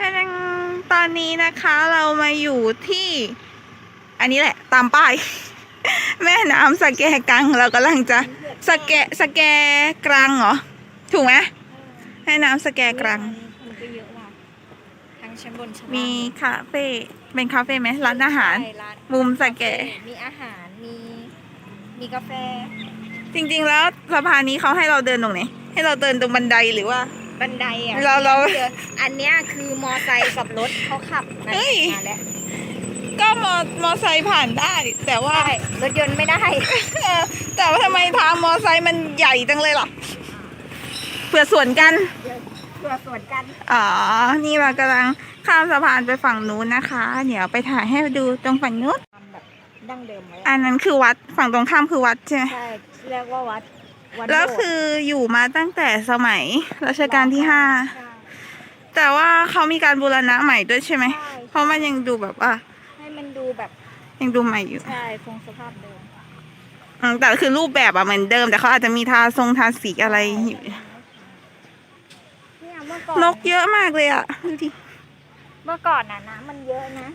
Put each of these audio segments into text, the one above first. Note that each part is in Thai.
แต่ตอนนี้นะคะเรามาอยู่ที่ อันนี้แหละ ตามป้าย แม่น้ำสแกกังเรากำลังจะสแกสแกกรังเหรอ ถูกไหมแม่น้ำสแกกรังคนก็เยอะว่ะทั้งชั้นบนชั้นมีล่างคาเฟ่เป็นคาเฟ่ไหมร้านอาหาร ใช่ร้านมุมสแก มีอาหารมีมีกาแฟจริงๆแล้วสะพานนี้เขาให้เราเดินตรงไหนให้เราเดินตรงบันไดหรือว่า บันไดอะเราเราเดี๋ยวอันเนี้ยคือมอไซค์กับรถเขาขับนั่นเฮ้ย มาแล้วก็มอมอไซค์ผ่านได้ แต่ว่า ใช่รถยนต์ไม่ได้ เออแต่ว่าทำไมทางมอไซค์มันใหญ่จังเลยล่ะเผื่อสวนกันเพื่อสวนกันอ๋อ นี่เรากำลังข้ามสะพานไปฝั่งนู้นนะคะ เดี๋ยวไปถ่ายให้ดูตรงฝั่งนู้น ทำแบบดั้งเดิมไว้อันนั้นคือวัดฝั่งตรงข้ามคือวัดใช่ไหมใช่เรียกว่าวัด วัดแล้วโบสถ์คืออยู่มาตั้งแต่สมัยรัชกาลที่ห้า ใช่ แต่ว่าเขามีการบูรณะใหม่ด้วยใช่ไหม ใช่ เพราะมันยังดูแบบว่าให้มันดูแบบยังดูใหม่อยู่ใช่คงสภาพเดิมอืมแต่คือรูปแบบอะเหมือนเดิม แต่เขาอาจจะมีทาทรงทาสีอะไรอยู่เนี่ยเมื่อก่อนนกเยอะมากเลยอะดูดิเมื่อก่อนน่ะน้ำมันเยอะนะ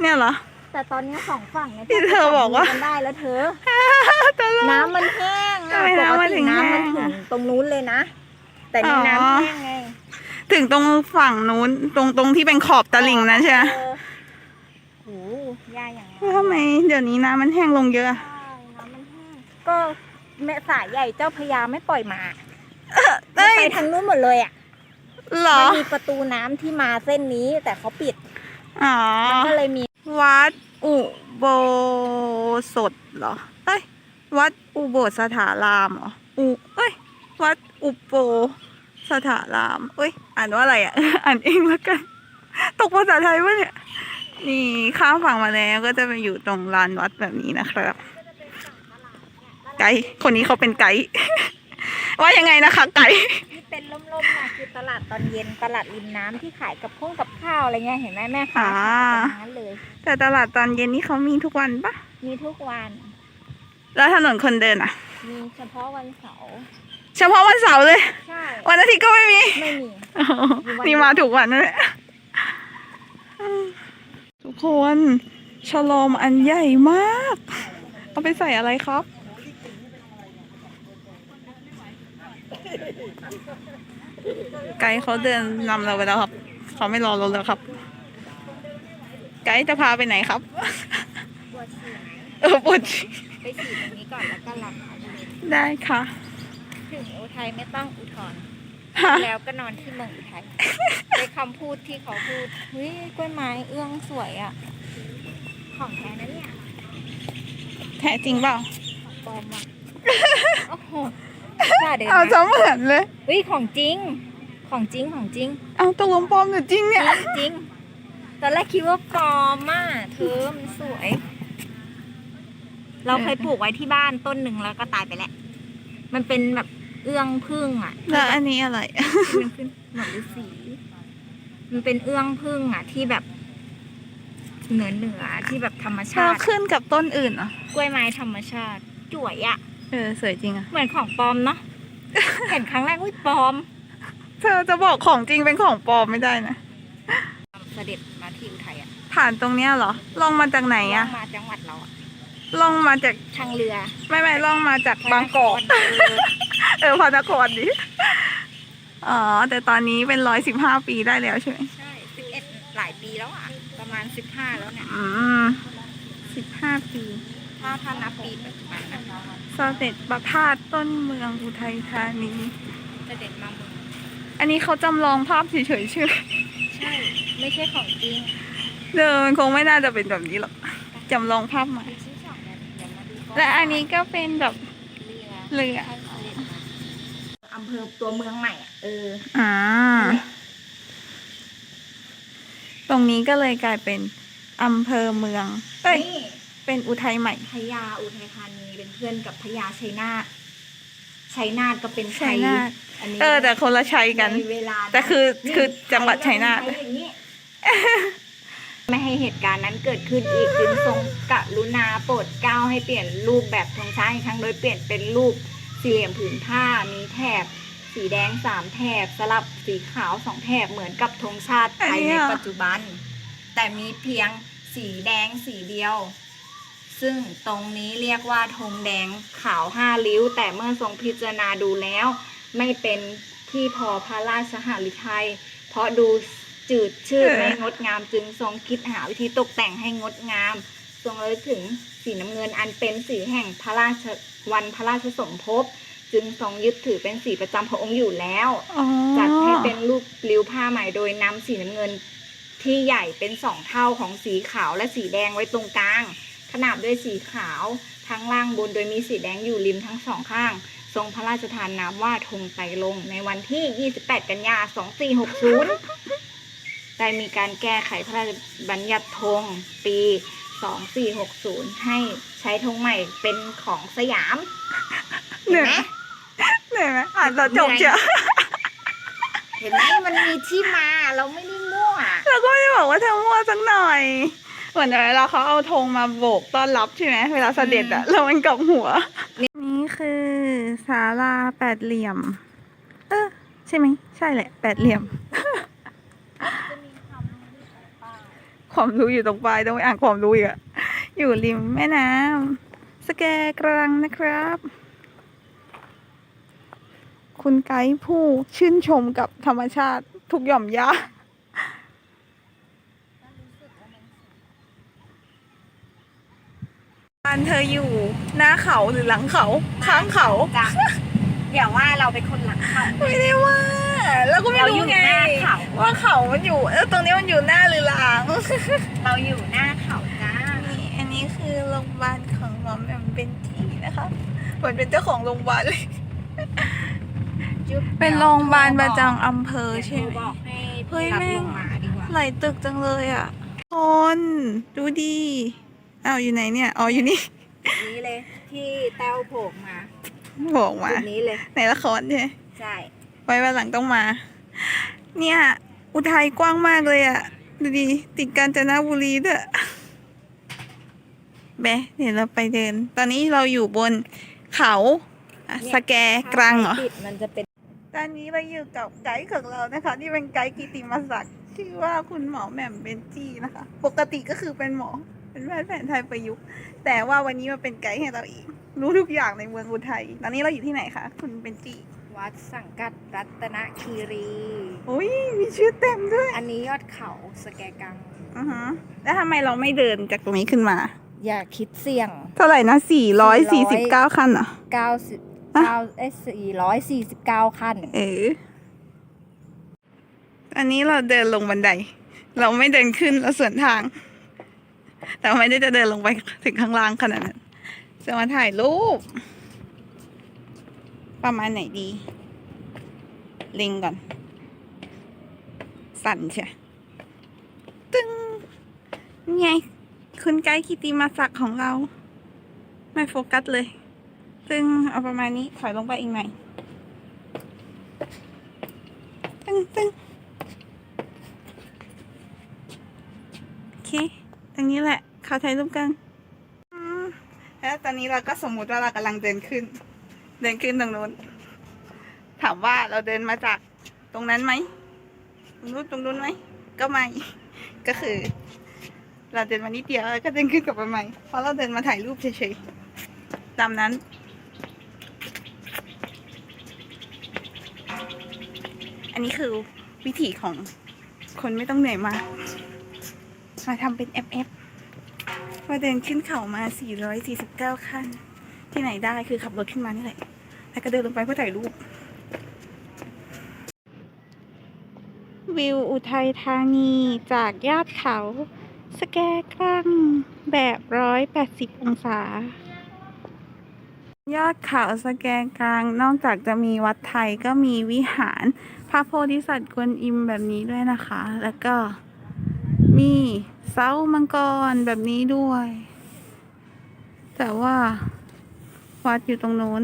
เนี่ยเหรอ แต่ตอนนี้สองฝั่งเนี่ยที่เธอบอกว่าจัมืนได้แล้วเธอ ตลก น้ำมันแห้งทำอะไมปน้ำกมันติถึงน้ำมันแห้ถึงงตรงนู้นเลยนะ แต่นี่อ๋อน้ำแห้งไงถึงตรงฝั่งนู้นตรงตรงที่เป็นขอบตลิ่งนั้นใช่ไหมเออโหยาอย่างแล้วทำไมเดี๋ยวนี้น้ำมันแห้งลงเยอะใช่น้ำมันแห้งก็แม่สายใหญ่เจ้าพระยาไม่ปล่อยมาเอ้ยไปทางนู้นหมดเลยอะเหรอ มันมีประตูน้ำที่มาเส้นนี้แต่เขาปิด อ๋อ มันก็เลยมี วัดอุโบสถเหรอ เอ้ย วัดอุโบสถารามเหรอ อุ เอ้ย วัดอุโบสถาราม เอ้ย อ่านว่าอะไรอะ อ่านเองแล้วกัน ตกภาษาไทยวะเนี่ย นี่ข้ามฝั่งมาแล้วก็จะไปอยู่ตรงลานวัดแบบนี้นะครับ ไกด์ คนนี้เขาเป็นไกด์ ว่ายังไงนะคะไกด์ที่เป็นล่มๆนะคือตลาดตอนเย็นตลาดริมน้ำที่ขายกับพงกับข้าวอะไรเงี้ยเห็นไหมแม่ค้าอ่า ขายตรงนั้นเลย แต่ตลาดตอนเย็นนี่เขามีทุกวันปะมีทุกวัน แล้วถนนคนเดินอะ มีเฉพาะวันเสาร์เฉพาะวันเสาร์เลย ใช่วันอาทิตย์ก็ไม่มี ไม่มี อ๋อนี่มาถูกวันนั่นแหละทุกคนฉลอมอันใหญ่มาก เอาไปใส่อะไรครับ ไกด์เขาเดินนำเราไปแล้วครับ เขาไม่รอเราแล้วครับ ไกด์จะพาไปไหนครับ ปวดฉี่เออปวดฉี่ไปฉี่ตรงนี้ก่อนแล้วก็หลับได้ค่ะถึงอุทัยไม่ต้องอุทธรณ์ ฮะแล้วก็นอนที่เมืองอุทัยในคำพูดที่เขาพูดเฮ้ยกล้วยไม้เอื้องสวยอะ ของแท้นะเนี่ย แท้จริงเปล่าของปลอมอะ โอ้โห กล้าเดินเอาจะนะเหมือนเลย เฮ้ยของจริง ของจริงของจริง เอาตกลงปลอมหรือจริงเนี่ย จริงจริงตอนแรกคิดว่าปลอมอะเธอมันสวย เราเคยปลูกไว้ที่บ้านต้นหนึ่งแล้วก็ตายไปแล้ว มันเป็นแบบเอื้องพึ่งอะแล้วอันนี้อะไรที่มันขึ้นหมดฤาษีมันเป็นเอื้องพึ่งอะ ที่แบบเหนือเหนือที่แบบธรรมชาเราติ ขึ้นกับต้นอื่นเหรอกล้วยไม้ธรรมชาติจ่วยอะ เออสวยจริงอะเหมือนของปลอมเนาะ เห็นครั้งแรกอุ้ยปลอม เธอจะบอกของจริงเป็นของปลอมไม่ได้นะ เสด็จมาที่อุทัยอะผ่านตรงเนี้ยเหรอ ลองมาจากไหนอะมาจังหวัดเราอะลองมาจากทางเรือ ไม่ไม่ลองมาจากบางกอก เออเออพระนครดิอ๋อ แต่ตอนนี้เป็นร้อยสิบห้าปีได้แล้วใช่ไหมใช่สิบเอ็ดหลายปีแล้วอะ ประมาณสิบห้าแล้วเนี่ย อืมสิบห้าปี ถ้าถ้านับปี ปัจจุบันนะเสด็จประพาสต้นเมืองอุทัยธานี เสด็จมาเมืองอันนี้เขาจำลองภาพเฉยๆใช่ไหมใช่ ไม่ใช่ของจริงเดิมมันคงไม่น่าจะเป็นแบบนี้หรอกจำลองภาพมาอีกชิ้นสองเนี่ยเดี๋ยวมาดูก่และอันนี้ก็เป็นแบบเรือเรือท่านเสด็จมาอำเภอตัวเมืองใหม่อะเออ อ่า ตรงนี้ก็เลยกลายเป็นอำเภอเมือง เอ้ย นี่เป็นอุทัยใหม่ พญาอุทัยธานี เป็นเพื่อนกับพญาชัยนาทชัยนาทก็เป็นไทชัยนาทอันนี้เออ แต่คนละชัยกันในเวลาแต่คือคือจังหวัดชัยนาทไทอย่างนี้ไม่ให้เหตุการณ์นั้นเกิดขึ้นอีกจึงทรงกรุณาโปรดเกล้าให้เปลี่ยนรูปแบบธงชาติอีกครั้งโดยเปลี่ยนเป็นรูปสี่เหลี่ยมผืนผ้ามีแถบสีแดงสามแถบสลับสีขาวสองแถบเหมือนกับธงชาติไทอันยนี้ในเหรอปัจจุบัน แต่มีเพียงสีแดงสีเดียว ซึ่งตรงนี้เรียกว่าธงแดงขาวห้าริ้ว แต่เมื่อทรงพิจารณาดูแล้ว ไม่เป็นที่พอพระราชหฤทัยเพราะดูจืดชืดเออไม่งดงามจึงทรงคิดหาวิธีตกแต่งให้งดงาม ทรงระลึกถึงสีน้ำเงินอันเป็นสีแห่งพระราชวันพระราชสมภพจึงทรงยึดถือเป็นสีประจำพระองค์อยู่แล้วอ๋อจัดให้เป็นรูปริ้วผ้าใหม่โดยนำสีน้ำเงินที่ใหญ่เป็นสองเท่าของสีขาวและสีแดงไว้ตรงกลาง ขนาบด้วยสีขาวทั้งล่างบนโดยมีสีแดงอยู่ริมทั้งสองข้าง ทรงพระราชทานนามว่าธงไตรลงค์ในวันที่ 28 กันยา 2460 ได้มีการแก้ไขพระราชบัญญัติธงปี 2460 ให้ใช้ธงใหม่เป็นของสยามเห็นไหมเหนื่อยไหมอ่านตอนจบเชียวเห็นไหมมันมีที่มาเราไม่ได้มั่วเราก็ไม่ได้บอกว่าเธอมั่วสักหน่อย เหมือนเวลาเขาเอาธงมาโบกต้อนรับใช่ไหมเวลาเสด็จอะแล้วมันกลับหัว นี่คือศาลาแปดเหลี่ยม เออใช่ไหมใช่แหละแปดเหลี่ยม ความรู้อยู่ตรงปลายต้องไปอ่านความรู้อีกอะอยู่ริมแม่น้ำสแกกรังนะครับ คุณไกด์ผู้ชื่นชมกับธรรมชาติทุกหย่อมย่า บ้านเธออยู่หน้าเขาหรือหลังเขาข้างเขาจ้ะอย่าว่าเราเป็นคนหลังเขา ไม่ได้ว่าแล้วก็ไม่เราอรู้ยู่ไงหน้าเขา ว่าเขามันอยู่เออตรงนี้มันอยู่หน้าหรือหลังเราอยู่หน้าเขาจ้านี่อันนี้คือโรงพยาบาลของหมอแหม่มเป็นทีนะคะเหมือนเป็นเจ้าของโรงพยาบาลเลย เป็นโรงพยาบาลประจำอำเภอใช่ไหม บอกให้เฮ้ยรับแม่ง ลงมาดีกว่า หลายตึกจังเลยอะคนดูดี อ้าวอยู่ไหนเนี่ย อ๋ออยู่นี่นี้เลย ที่แต้วโผล่มาบอกมา จุดนี้เลย ในละครใช่ไหมใช่ ไว้วันหลังต้องมา เนี่ย อุทัยกว้างมากเลยอะดูดีติดกาญจนบุรีด้วยแบะเดี๋ยวเราไปเดิน ตอนนี้เราอยู่บนเขาอะสแกกรังเหรอติดมันจะเป็นตอนนี้เราอยู่กับไกด์ของเรานะคะ ที่เป็นไกด์กิติมศักดิ์ชื่อว่าคุณหมอแหม่มเบนจี้นะคะ ปกติก็คือเป็นหมอ เป็นแพทย์แผนไทยประยุกต์ แต่ว่าวันนี้มาเป็นไกด์ให้เราอีก รู้ทุกอย่างในเมืองอุทัย ตอนนี้เราอยู่ที่ไหนคะ คุณเบนจี้วัดสังกัดรัตนคีรี อุ้ยมีชื่อเต็มด้วย อันนี้ยอดเขาสแกกัง อือฮะแล้วทำไมเราไม่เดินจากตรงนี้ขึ้นมา อย่าคิดเสี่ยง เท่าไหร่นะสี่ร้อยสี่สิบเก้าขั้นเหรอ90อะ9เอ้ย449ขั้น เออ อันนี้เราเดินลงบันได เราไม่เดินขึ้นเราสวนทาง แต่ไม่ได้จะเดินลงไปถึงข้างล่างขนาดนั้นจะมาถ่ายรูป ประมาณไหนดีล็งก่อน สั่นใช่ตึงนี่ไง คุณไกด์คิติมาศักของเรา ไม่โฟกัสเลยตึงเอาประมาณนี้ถอยลงไปอีกหน่อยตึงตึงโอเค ตรงนี้แหละ เขาถ่ายรูปกันแล้วตอนนี้เราก็สมมุติว่าเรากำลังเดินขึ้น เดินขึ้นตรงนู้น ถามว่าเราเดินมาจากตรงนั้นไหมตรงนู้นตรงนู้นไหม ก็ไม่ ก็คือ เราเดินมานิดเดียวแล้วก็เดินขึ้นกลับไปใหม่ เพราะเราเดินมาถ่ายรูปเฉยๆ ตามนั้น อันนี้คือวิถีของคนไม่ต้องเหนื่อยมากมาทำเป็น FF ว่าเดินขึ้นเขามา 449 ขั้น ที่ไหนได้คือขับรถขึ้นมานี่แหละ แล้วก็เดินลงไปเพื่อถ่ายรูป วิวอุทัยธานีจากยอดเขา สแกกรังแบบ 180 องศา ยอดเขาสแกกลาง นอกจากจะมีวัดไทยก็มีวิหาร พระโพธิสัตว์กวนอิมแบบนี้ด้วยนะคะ แล้วก็มี เสามังกรแบบนี้ด้วย แต่ว่าวัดอยู่ตรงนู้น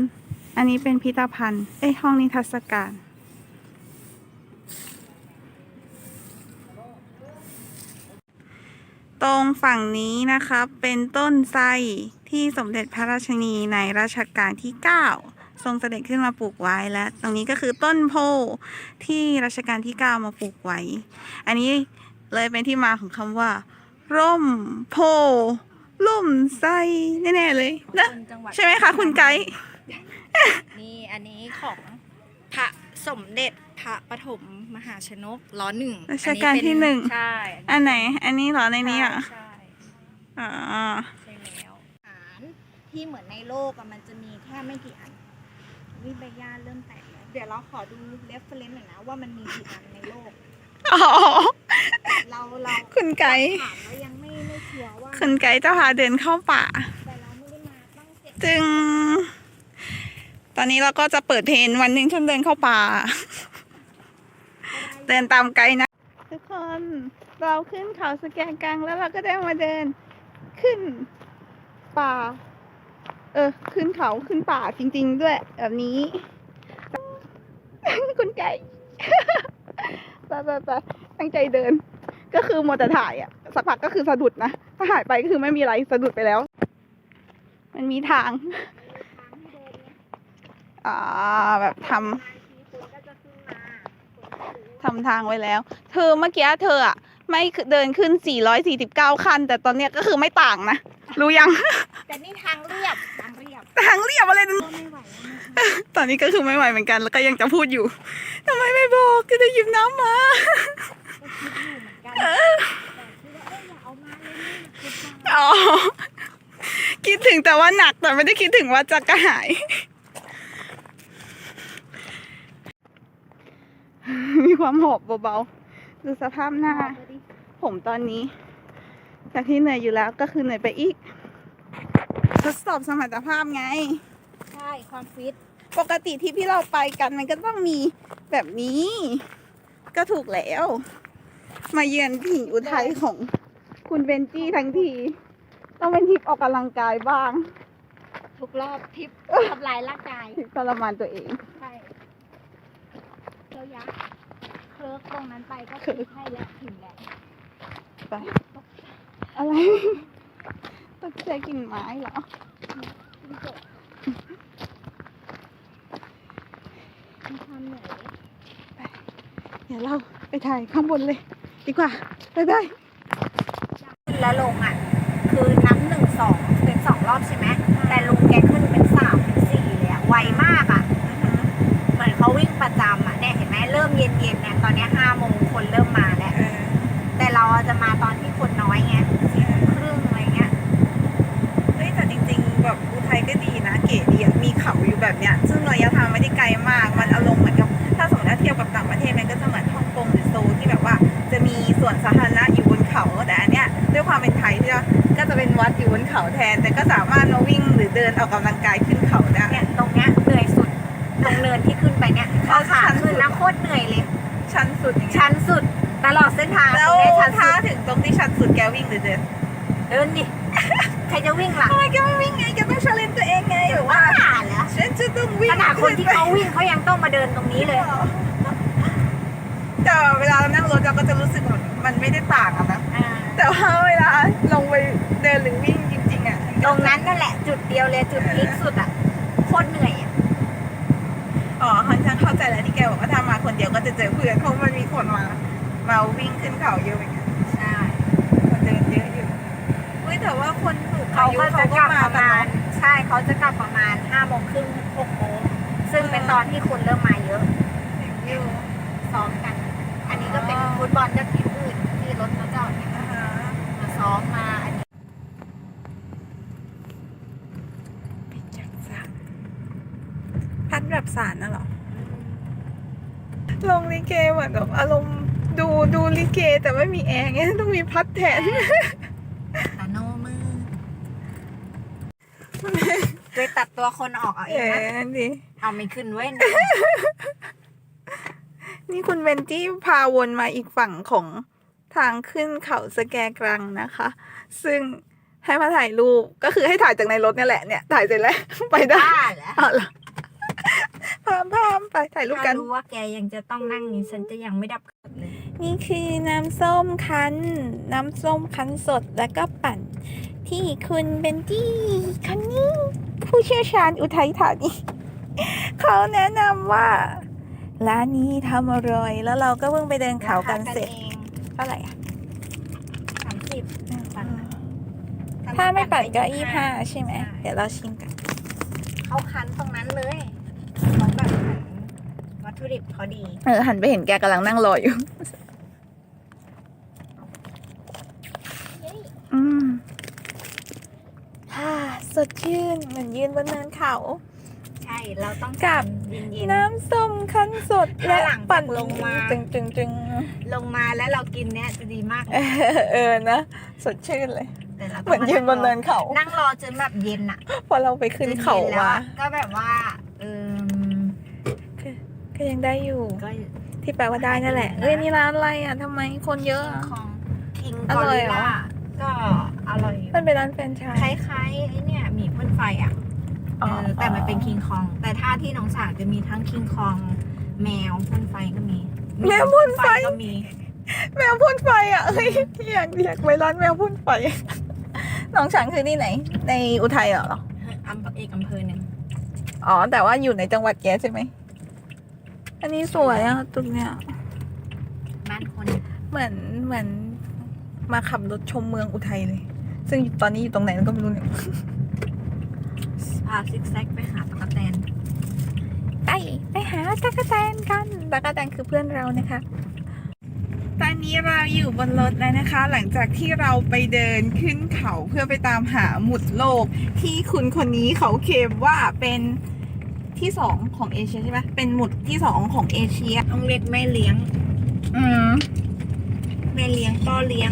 อันนี้เป็นพิพิธภัณฑ์เอ้ห้องนิทรรศการตรงฝั่งนี้นะคะเป็นต้นไทรที่สมเด็จพระราชนีในรัชกาลที่ 9 ทรงเสด็จขึ้นมาปลูกไว้และตรงนี้ก็คือต้นโพที่รัชกาลที่เก้ามาปลูกไว้ อันนี้เลยเป็นที่มาของคำว่า ร่มโพล่มไส้แน่ๆเลยนะคนจังหวัดใช่ไหมคะ คุณไกด์นี่อันนี้ของพระสมเด็จพระปฐมมหาชนกล้อหนึ่งรัชกาลที่หนึ่ง ใช่อันไหน อันนี้เหรอในนี้อะใช่อ๋อใช่แล้วฐานที่เหมือนในโลกอะมันจะมีแค่ไม่กี่อันวิใบหญ้าเริ่มแตกแล้วเดี๋ยวเราขอดูเรฟเฟรนซ์หน่อยนะว่ามันมีกี่อันในโลก อ๋อ เราเราคุณไกด์ถามแล้วยังไม่ไม่ชัวร์ว่าคุณไกด์จะพาเดินเข้าป่า แต่เราไม่ได้มาตั้งเจ็ดจึง ตอนนี้เราก็จะเปิดเพลงวันหนึ่งฉันเดินเข้าป่า เดินตามไกด์นะ ทุกคนเราขึ้นเขาสแกนกลางแล้วเราก็ได้มาเดิน ขึ้นป่า เออ ขึ้นเขาขึ้นป่าจริง ๆ ด้วยแบบนี้ คุณไก่ ไปไปไปตั้งใจเดิน ก็คือมัวแต่ถ่ายอะ สักพักก็คือสะดุดนะ ถ้าหายไปก็คือไม่มีอะไรสะดุดไปแล้ว มันมีทาง อ่าแบบทำคนก็จะขึ้นมาทำทางไว้แล้ว เธอเมื่อกี้เธออะไม่เดินขึ้น 449ขั้นแต่ตอนเนี้ยก็คือไม่ต่างนะ รู้ยัง แต่นี่ทางเรียบ ทางเรียบทางเรียบอะไรนั่นก็ไม่ไหวแล้วนะคะตอนนี้ก็คือไม่ไหวเหมือนกันแล้วก็ยังจะพูดอยู่ทำไมไม่บอกก็จะหยิบน้ำมาก็คิดอยู่เหมือนกันแต่คิดว่าเอ้ยอย่าเอามาเลยนี่คิดมาอ๋อคิดถึงแต่ว่าหนักแต่ไม่ได้คิดถึงว่าจะกระหาย มีความหอบเบาๆ ดูสภาพหน้าบอกไปดิผมตอนนี้ จากที่เหนื่อยอยู่แล้วก็คือเหนื่อยไปอีก ทดสอบสมรรถภาพไง ใช่ความฟิตปกติที่พี่เราไปกันมันก็ต้องมีแบบนี้ ก็ถูกแล้ว มาเยือนถิ่นอุทัยของคุณเบนจี้ทั้งที ต้องเป็นทริปออกกำลังกายบ้าง ทุกรอบทริปทำลายร่างกายทริปทรมานตัวเอง ใช่เจ้ายักษ์เคิร์กตรงนั้นไปก็คือให้แล้วถึงแล้วไปอะไรต กใจกิ่งไม้เหรอคุณจบมีความเหนื่อยเดี๋ยวเราไปถ่ายข้างบนเลย ดีกว่าบ๊ายบายขึ้นและลงอะ คือนับหนึ่งสองเป็นสองรอบใช่ไหมแต่ลุงแกขึ้นเป็นสามเป็นสี่เลยอะไวมากอะเหมือนเขาวิ่งประจำอะเนี่ยเห็นไหมเริ่มเย็นๆเนี่ยตอนเนี้ยห้าโมงคนเริ่มมาแล้วแต่เราจะมาตอนที่คนน้อยไงสี่โมงครึ่งอะไรเงี้ย เฮ้ย แต่จริงๆแบบอุทัยก็ดีนะ เก๋ดีอะมีเขาอยู่แบบเนี้ย ซึ่งระยะทางไม่ได้ไกลมาก มันอารมณ์เหมือนกับถ้าสมมติว่าเทียบกับต่างประเทศมันก็จะเหมือนฮ่องกงหรือโซลที่แบบว่า จะมีสวนสาธารณะอยู่บนเขาแต่อันเนี้ยด้วยความเป็นไทยที่ว่าก็จะเป็นวัดอยู่บนเขาแทน แต่ก็สามารถมาวิ่งหรือเดินออกกำลังกายขึ้นเขาได้เนี่ยตรงเนี้ยเหนื่อยสุดตรงเนินที่ขึ้นไปเนี่ยพอขาขึ้นนะโคตรเหนื่อยเลย ชันสุดอย่างเงี้ยชันสุดตลอดเส้นทางแล้วตรงเนี้ยชันถ้าสุดถึงตรงที่ชันสุดแกวิ่งหรือเดินเดินดิใค รจะวิ่งล่ะทำไมแกไม่วิ่งไงแกต้องชาเลนตัวเองไงหรือว่าบ้าเหรอฉันจะต้องวิ่งขนาดคนที่เขาวิ่งเขายังต้องมาเดินตรงนี้เลยแต่เวลาเรานั่งรถเราก็จะรู้สึกเหมือนมันไม่ได้ต่างอะนะอ่าแต่ว่าเวลาลงไปเดินหรือวิ่งจริงๆอะตรงนั้นนั่นแหละจุดเดียวเลยจุดพีคสุดอะโคตรเหนื่อยอะอ๋อค่อนข้างเข้าใจแล้วที่แกบอกว่าถ้ามาคนเดียวก็จะเจอเพื่อนเพราะมันมีคนมามาวิ่งขึ้นเขาเยอะเหมือนกันใช่คนเดินเยอะอยู่อุ้ยแต่ว่าคนสูง เขาอายุก็จะเขาก็กลับมาประกันมาณเนาะใช่เขาจะกลับประมาณห้าโมงครึ่งหกโมงซึ่งเป็นตอนที่คนเริ่มมาเยอะอยู่ซ้อมกัน อันนี้ก็เป็นฟุตบอลจากทีมอื่นที่รถมาจอดเนี่ยอ่าฮะมาซ้อมมาอันนี้ไปจักสารพัดแบบสารน่ะเหรอลงลิเกเหมือนแบบอารมณ์ดูดูลิเกแต่ไม่มีแอร์ไงต้องมีพัดแทน ตาโนมือ โดยตัดตัวคนออกเอาเอเอ๋งนะนั่นดิเอาไม่ขึ้นเว้ยนี่คุณเบนจี้พาวนมาอีกฝั่งของทางขึ้นเขาสแกกรังนะคะ ซึ่งให้มาถ่ายรูปก็คือให้ถ่ายจากในรถเนี่ยแหละเนี่ยถ่ายเสร็จแล้ว ไปได้บ้าเหรอเอาล่ะพามพามไปถ่ายรูปกัถ้าน รู้ว่าแกยังจะต้องนั่งนี้ฉันจะยังไม่ดับเลยนี่คือน้ำส้มคั้น น้ำส้มคั้นสดแล้วก็ปั่น ที่คุณเบนจี้คนนี้ผู้เชี่ยวชาญอุทัยธานีเขาแนะนำว่า ร้านนี้ทำอร่อย แล้วเราก็เพิ่งไปเดินเขากันเสร็จเองเท่าไหร่อะสามสิบปั่นถ้าไม่ปั่นก็ยี่ห้าใช่ไหมเดี๋ยวเราชิมกัน เขาคั้นตรงนั้นเลยเขาแบบเหมือนวัตถุดิบเขาดี เออหันไปเห็นแกกำลังนั่งรออยู่ อืมฮ่าสดชื่น เหมือนยืนบนเนินเขา ใช่ เราต้องกับเย็น น้ำส้มคั้นสดและหลังจากปั่นลงมา จึงจึงจึงๆลงมาแล้วเรากินเนี้ยจะดีมาก เออเออนะ สดชื่นเลย แต่เราเหมือนยืนบนเนินเขา นั่งรอจนแบบเย็นอะพอเราไปขึ้นเขาจย็แล้วมาอะก็แบบว่าเออก็ยังได้อยู่ ก็ที่แปลว่าได้นั่นแหละเอ้ยนี่ร้านอะไรอะทำไมคนเยอะอะ ของคิงอกอร่อยริเหรอ ล่า ก็อร่อยอยู่มันเป็นร้านแฟรนไชคส์ล้ายๆไอ้เนี่ยหมีพ่นไฟอะเออแต่มันเป็นคิงคอง แต่ถ้าที่หน้องสาวจะมีทั้งคิงคอง แมวพ่นไฟก็มีแมวพ่นไฟก็มี แมวพ่นไฟอะเฮ้ยอยากอยากไปร้านแมวพ่นไฟน้องฉางคือที่ไหน ในอุทัยเหรออำเภอเอกอำเภอหนึ่งอ๋อ แต่ว่าอยู่ในจังหวัดแกใช่ไหมอันนี้สวยอะตรงเนี้ยบ้านคน เหมือนเหมือน มาขับรถชมเมืองอุทัยเลย ซึ่งตอนนี้อยู่ตรงไหนก็ไม่รู้เนี่ยพาซิกแซกไปหาตะกแตนไปไปหาตะกะแตนกันตะกะแตนคือเพื่อนเรานะคะตอนนี้เราอยู่บนรถแล้วนะคะ หลังจากที่เราไปเดินขึ้นเขาเพื่อไปตามหาหมุดโลก ที่คุณคนนี้เขาเคลมว่าเป็นที่สองของเอเชียใช่ไหมเป็นหมุดที่สองของเอเชียต้องเรียกแม่เลี้ยง อืม แม่เลี้ยงพ่อเลี้ยง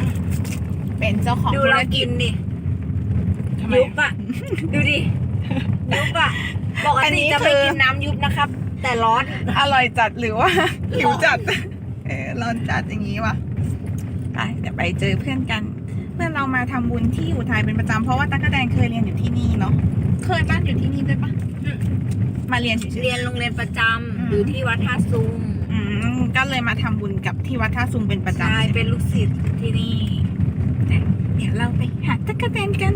เป็นเจ้าของดูธุรเรากิกิจนดิทำไมยุบอะ ดูดิยุบอะปกอันนี้ติจะคืไม่อกินน้ำยุบนะครับ แต่ร้อน อร่อยจัดหรือว่าร้อนหิวจัด เออร้อนจัดอย่างนี้วะไปเดี๋ยวไปเจอเพื่อนกัน เพื่อนเรามาทำบุญที่อุทัยเป็นประจำเพราะว่าตั๊กกะแตนเคยเรียนอยู่ที่นี่เนาะเคยบ้านอยู่ที่นี่ด้วยปะมาเรียนเฉยๆ เรียนโรงเรียนประจอืมำอยู่ที่วัดท่าซุงอืม ก็เลยมาทำบุญกับที่วัดท่าซุงเป็นประจำใช่เป็นลูกศิษย์ที่นี่เดี๋ยวเราไปหาตั๊กกะแตนกัน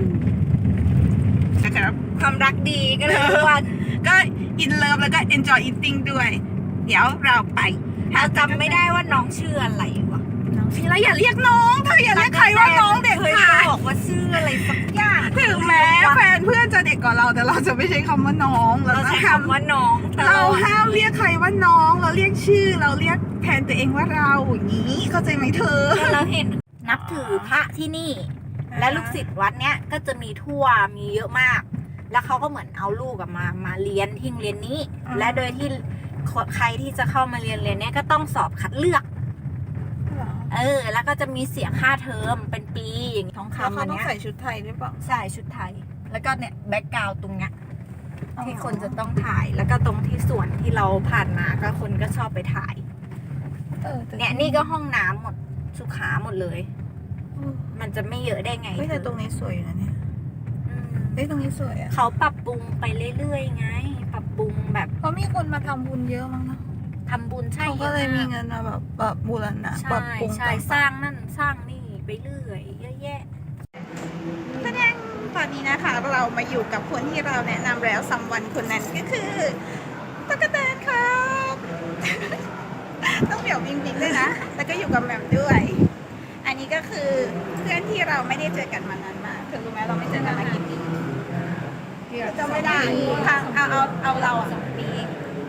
นะครับ ความรักดีก็เลยทุกวันก็อินเลิฟแล้วก็ enjoy eating ด้วย เดี๋ยวเราไปหาเราจำไม่ได้ว่าน้องชื่ออะไรวะน้องชื่ออะไรอย่าเรียกน้องเธออย่าเรียกใครว่า ว่าเราแต่เราจะไม่ใช้คำว่าน้องเราเราจะใช้ห้ามคำว่าน้องตลเราอดห้ามเรียกใครว่าน้อง เราเรียกชื่อ เราเรียกแทนตัวเองว่าเราอย่างนี้เข้าใจไหมเธอก็เราเห็นนับถือพระที่นี่ และลูกศิษย์วัดเนี้ยก็จะมีทั่วมีเยอะมาก แล้วเขาก็เหมือนเอาลูกอะมามาเรียนที่โรงเรียนนี้ อ่า และโดยที่ใครที่จะเข้ามาเรียนเรียนเนี้ยก็ต้องสอบคัดเลือก เออ แล้วก็จะมีเสียค่าเทอมเป็นปีอย่างทองแล้วคำเขาอันต้องเนี้ยใส่ชุดไทยด้วยเปล่าใส่ชุดไทย แล้วก็เนี่ยแบ็กกราวตรงเนี้ยที่คนจะต้องถ่าย แล้วก็ตรงที่ส่วนที่เราผ่านมาก็คนก็ชอบไปถ่าย เออแต่เนี่ยนี่ก็ห้องน้ำหมดสุขาหมดเลยมันจะไม่เยอะได้ไงเฮ้ยแต่ตรงนี้สวยอยู่นะเนี่ยอืมเฮ้ยตรงนี้สวยอะเขาปรับปรุงไปเรื่อยๆไง ปรับปรุงแบบเพราะมีคนมาทำบุญเยอะมั้งเนอะทำบุญใช่เขาก็เลยมีเงินมาแบบแบบบูรณะปรับใช่ปรุงใช่สร้างนั่นสร้างนี่ไปเรื่อย เยอะแยะแสดง ตอนนี้นะคะเรามาอยู่กับคนที่เราแนะนำแล้วซัมวันคนนั้นก็คือตะกะแตนครับ ต้องเหมียวบิงบิงด้วยนะ แล้วก็อยู่กับแหม่มด้วย อันนี้ก็คือเพื่อนที่เราไม่ได้เจอกันมานานมากเธอรู้ไหมเราไม่เจอกันมากี่ปีจำไม่ได้ทางเอาเอาเอาเราอะสองปี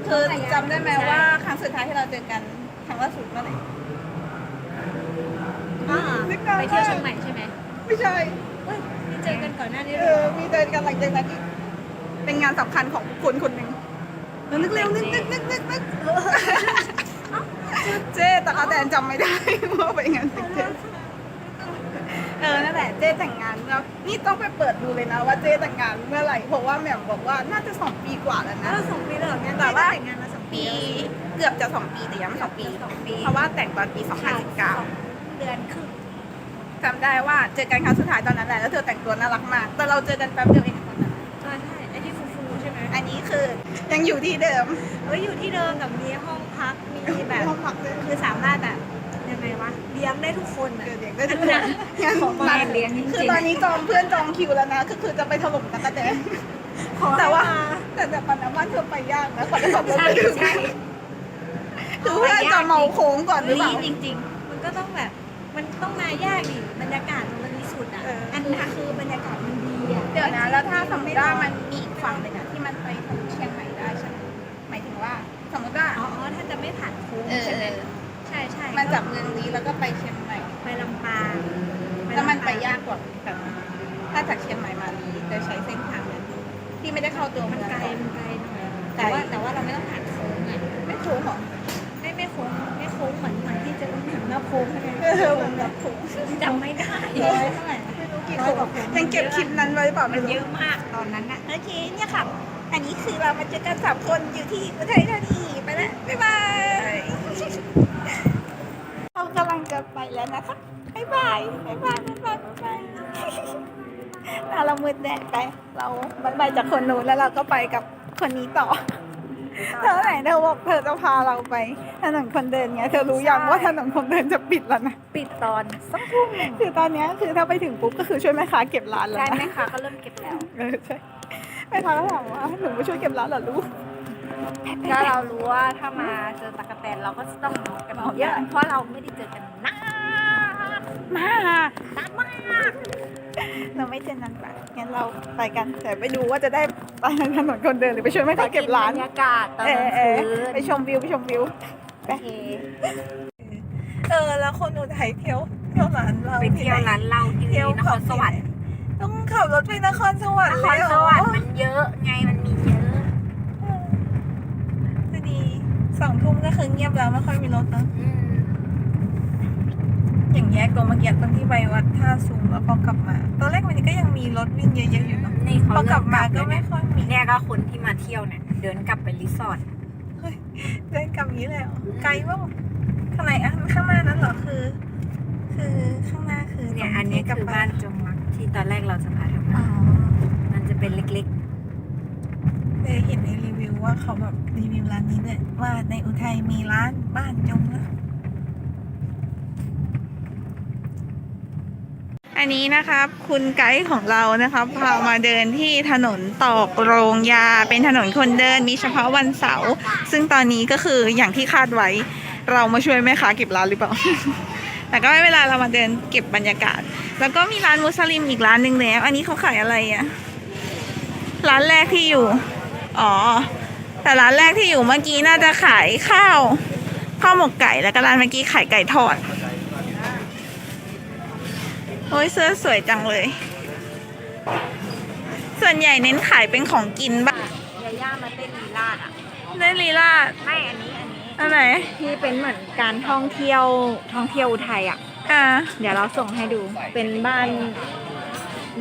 คือจำได้ไหมว่าครั้งสุดท้ายที่เราเจอกันครั้งล่าสุดเมื่อไหร่นึกนานไปเที่ยวเชียงใหม่ใช่ไหมไม่ใช่ที่ เจอกันก่อนหน้านี้เออมีเดินกันหลังจากนั้นอีกเป็นงานสำคัญของคนคนหนึ่งเออนึกเร็วนึกนึกนึกนึกนึกเจ๊แต่ละแดนจำไม่ได้ว่าไปงานแต่งเจ๊เออนั่นแหละเจ๊แต่งงานแล้วนี่ต้องไปเปิดดูเลยนะว่าเจ๊แต่งงานเมื่อไหร่เพราะว่าแหม่มบอกว่าน่าจะสองปีกว่าแล้วนะสองปีแล้วเนี่ยแต่ว่าแต่งงานมาสองปีปีเกือบจะสองปีแต่ยังไม่สองปีสองปีเพราะว่าแต่งตอนปี2019เดือนครึ่ง จำได้ว่าเจอกันครั้งสุดท้ายตอนนั้นแหละแล้วเธอแต่งตัวน่ารักมาก แต่เราเจอกันแป๊บเดียวเองคนนั้นใช่ใช่ไอ้ที่ฟูฟูใช่ไหมอันนี้คือยังอยู่ที่เดิมเอ้ยอยู่ที่เดิมกับมีห้องพักมีแบบห้องพักเลยคือสามารถแบบยังยังไงวะเลี้ยงได้ทุกคนอะเดี๋ยวเด็กก็จะถูกงั้นของแม่เลี้ยงจริงๆ คือตอนนี้จองเพื่อนจองคิวแล้วนะก็คือจะไปถล่มตะกะแตนขอให้แต่ว่ามาแต่แต่ปันน้ำมันเธอไปยากนะกว่าจะขับรถใช่ไปถึงใช่คือเพื่อนจะเมาโค้งก่อนหรือเปล่าจริง ๆ มันก็ต้องแบบ มันต้องมายากดิบรรยากาศมันบริสุท ธิ์อะเอออัอันนี้คือบรรยากาศมันดีอะเดี๋ยวนะแล้วถ้าสมมติว่ามันมีอีกฝั่งหนึ่งอะที่มันไปทะลุเชียงใหม่ได้ใช่ไหมหมายถึงว่าสมมติว่าอ๋ออ๋อถ้าจะไม่ผ่านโค้งเออใช่ไหมเออใช่ใช่มันจากเมืองนี้แล้วก็ไปเชียง นั้นไว้หรือเปล่ามัไม่นรู้เยอะมากตอนนั้นน่ะโอเคเนี่ยค่ะ อันนี้คือเรามาเจอกันสามคนอยู่ที่อุทัยธานีไปแล้วบ๊ายบายเรากำลังจะไปแล้วนะคะบ๊ายบายบ๊ายบายบ๊ายบายบ๊ายบายตาเรามืดแดดไปเราบ๊ายบายจากคนนู้นแล้วเราก็ไปกับคนนี้ต่อ เธอไหนเธอบอกเธอจะพาเราไปถนนคนเดินไงเธอรู้ยังว่าถนนคนเดินจะปิดแล้วนะปิดตอนสักทุ่มหนึ่งคือตอนเนี้ยคือถ้าไปถึงปุ๊บก็คือช่วยแม่ค้าเก็บร้านแล้วใช่นะไหมคะก็เริ่มเก็บแล้วเออใช่แม่ค้าก็ถามว่าหนูมาช่วยเก็บร้านเหรอลูกถ้าเรารู้ว่าถ้ามาเจอตะกะแตนเราก็จะต้องกันเยอะเพราะเราไม่ได้เจอกันนานมานานมาก เราไม่เจอนั้นปะงั้นเราไปกันแต่ไปดูว่าจะได้ไปถนนคนเดินหรือไปช่วยแม่ค้าเก็บร้านบรรยากาศตอนเอกลาองเอคือนไปชมวิวไปชมวิว โอเคเออ แล้วคนอุทัยเที่ยวเที่ยวร้านเราไปเที่ยวร้านเหล้าที่เที่ยวนครสวรรค์ต้องขับรถไปนครสวรรนค์ครเลยสวรรค์มันเยอะไงมันมีเยอะจะดีสองทุ่มก็คือเงียบแล้วไม่ค่อยมีรถเนอะอืม อย่างแยกตัวเมื่อกี้ตอนที่ไปวัดท่าสูงแล้วพอกลับมา ตอนแรกวันนี้ก็ยังมีรถวิ่งเยอะๆอยู่เนอะนี่เขาพอกลับมาก็เริ่ไม่เดินค่อยมีเนี่ยก็คนที่มาเที่ยวเนี่ยเดินกลับไปรีสอร์ทเดินกลับอย่างนี้เลยเหรอไกลว่าข้างในอะข้างหน้านั้นเหรอคือ คือข้างหน้าคือเนี่ยอันนี้คือบ้านจงรักที่ตอนแรกเราจะพาทำอ๋อมันจะเป็นเล็กเคยเห็นในรีวิวว่าเขาแบบรีวิวร้านนี้ด้วยว่าในอุทัยมีร้านบ้านจงนะ อันนี้นะครับ คุณไกด์ของเรานะครับพามาเดินที่ถนนตอกโรงยาเป็นถนนคนเดินมีเฉพาะวันเสาร์ซึ่งตอนนี้ก็คืออย่างที่คาดไว้ เรามาช่วยแม่ค้าเก็บร้านหรือเปล่า แต่ก็ไม่เป็นไรเรามาเดินเก็บบรรยากาศ แล้วก็มีร้านมุสลิมอีกร้านหนึ่งแล้วอันนี้เขาขายอะไรอะร้านแรกที่อยู่ อ๋อ แต่ร้านแรกที่อยู่เมื่อกี้น่าจะขายข้าวข้าวหมกไก่แล้วก็ร้านเมื่อกี้ขายไก่ทอด โอ้ยเสื้อสวยจังเลย ส่วนใหญ่เน้นขายเป็นของกินบ้างๆยาย่ามาเต้นลีลาดอะเล่นลีลาดไม่อันนี้อันนี้อันไหนที่เป็นเหมือนการท่องเที่ยวท่องเที่ยวอุทัยอะอ่าเดี๋ยวเราส่งให้ดูเป็นบ้าน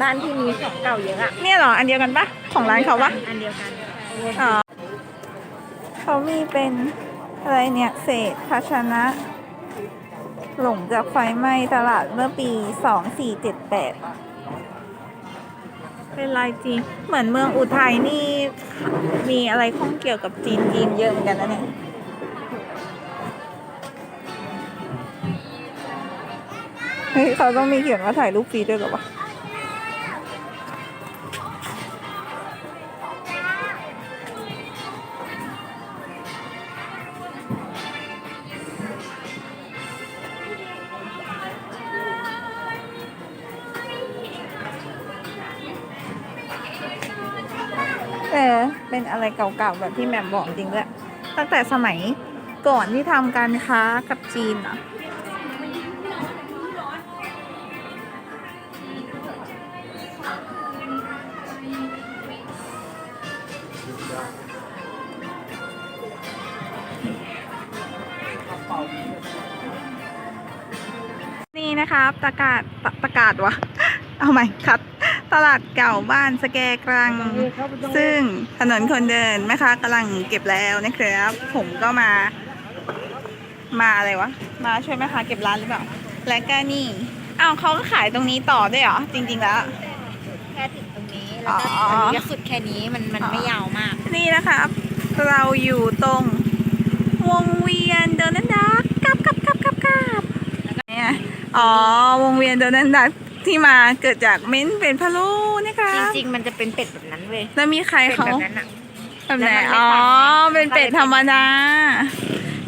บ้านที่มีของเก่าเยอะอะเนี่ยเหรออันเดียวกันปะของร้านเขาปะอันเดียวกันอ๋อเขามีเป็นอะไรเนี่ยเศษภาชนะ หลงจากไฟไหม้ตลาดเมื่อปีสองสี่เจ็ดแปดเป็นลายจีน เหมือนเมืองอุทัยนี่ มีอะไรข้องเกี่ยวกับจีนจีนเยอะเหมือนกันนะเนี่ยเฮ้ยเขาต้องมีเขียนว่าถ่ายรูปฟรีด้วยเหรอวะ อะไรเก่าๆแบบที่แม่มบอกจริงด้วยตั้งแต่สมัยก่อนที่ทำการค้ากับจีนอะนี่นะครับตะกาศตะตะกาศวะ เอาใหม่ครับ ตลาดเก่าบ้านสแกกรัง ซึ่งถนนคนเดินแม่ค้ากำลังเก็บแล้วนะครับ ผมก็มา มาอะไรวะ มาช่วยแม่ค้าเก็บร้านหรือเปล่า และก็นี่อ้าวเขาก็ขายตรงนี้ต่อด้วยเหรอ จริง ๆ แล้ว แค่ถึงตรงนี้ แล้วก็อ๋อตรงนี้ก็สุดแค่นี้มันมันไม่ยาวมาก นี่นะครับเราอยู่ตรง วงเวียนเดินนันดากลับกลับกลับกลับกลับอ๋อ วงเวียนโดนัทดัก ที่มาเกิดจากเม้นเป็นพะโล้นะคะจริงๆ มันจะเป็นเป็ดแบบนั้นเว้ยแล้วมีใครเป็ดเขาแบบนั้นอะแบบไหนแล้วมันไม่อ๋อทำเป็นเป็ดธรรมดา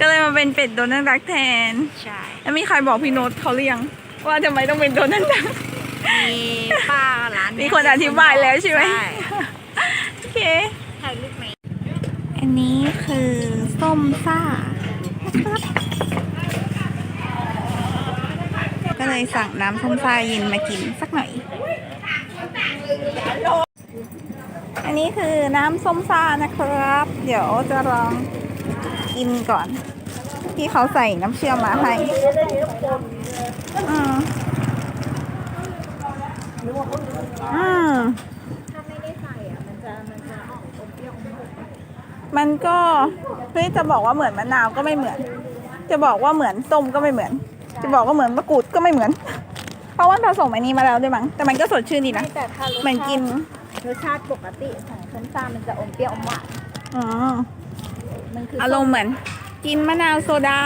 ก็เลยมาเป็นเป็ดโดนัทดักแทน ใช่ แล้วมีใครบอกพี่โน้ตเขาหรือยังว่าทำไมต้องเป็นโดนัทดัก มีป้าร้านมีคนอธิบายแล้วใช่ไหมโอเค ถ่ายรูปไหมอันนี้คือส้มซ่านะครับ ก็เลยสั่งน้ำส้มซ่าเย็นมากินสักหน่อย อันนี้คือน้ำส้มซ่านะครับ เดี๋ยวจะลองกินก่อน ที่เขาใส่น้ำเชื่อมมาให้อืออือมันจะมันจะออกอมเปรี้ยวอมหวานมันก็เฮ้ยจะบอกว่าเหมือนมะนาวก็ไม่เหมือน จะบอกว่าเหมือนส้มก็ไม่เหมือน จะบอกว่าเหมือนมะกรูดก็ไม่เหมือน เพราะว่าผสมอันนี้มาแล้วด้วยมั้งแต่มันก็สดชื่นดีนะไม่แต่ถ้ารสเหมือนกิน รสชาติปกติของส้มซ่ามันจะอมเปรี้ยวอมหวานอืมมันคืออาอรมณ์เหมือน กินมะนาวโซดา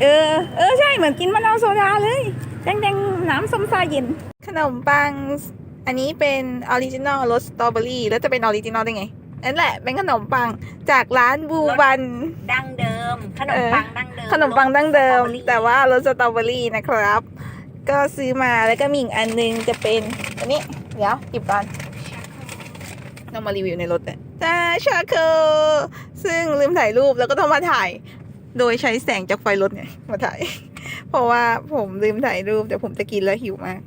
เออ เออใช่เหมือนกินมะนาวโซดาเลยแดงๆน้ำส้มซาเย็น ขนมปัง อันนี้เป็นออริจินอลรสสตรอเบอรี่แล้วจะเป็นออริจินอลได้ไงนั่นแหละเป็นขนมปังจากร้านบูบัน ดั้งเดิม ขนมปังดั้งเดิมขนมปังดั้งเดิมสตรอเบอรี่แต่ว่ารสสตรอเบอรี่นะครับ ก็ซื้อมาแล้วก็มีอีกอันนึงจะเป็นอันนี้ เดี๋ยวหยิบก่อนต้องมารีวิวในรถเนี่ยจ้าชาโคซึ่งลืมถ่ายรูปแล้วก็ต้องมาถ่าย โดยใช้แสงจากไฟรถเนี่ยมาถ่าย เพราะว่าผมลืมถ่ายรูปแต่ผมจะกินแล้วหิวมาก